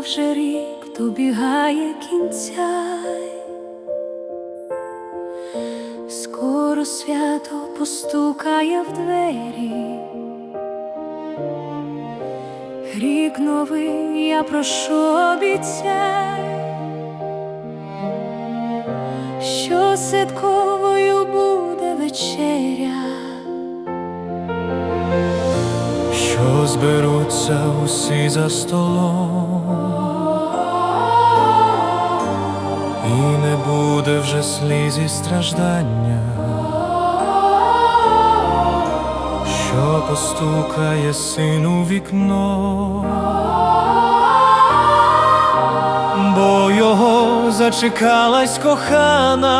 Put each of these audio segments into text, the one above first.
вже рік добігає кінця. Скоро свято постукає в двері. Рік новий, я прошу обіцяй, що святковою буде вечеря. що зберуться усі за столом, вже сліз страждання, що постукає син у вікно, бо його зачекалась кохана.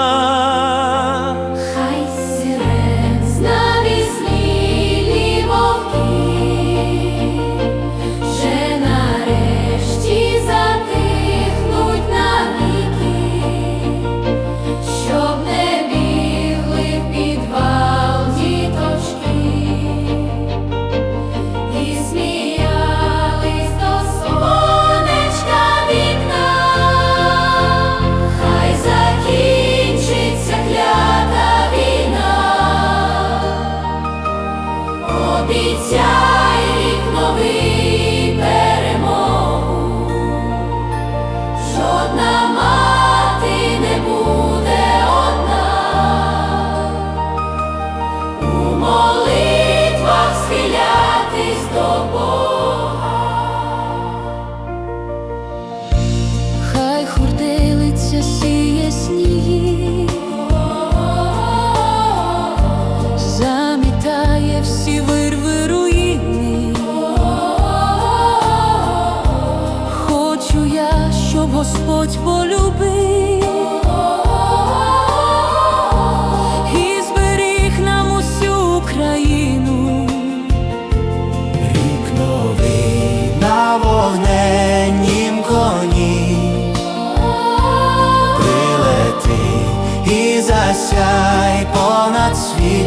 Замітає всі вирви руїни. Хочу я, щоб Господь полюбив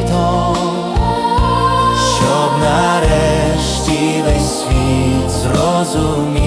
світом, щоб нарешті весь світ зрозумів.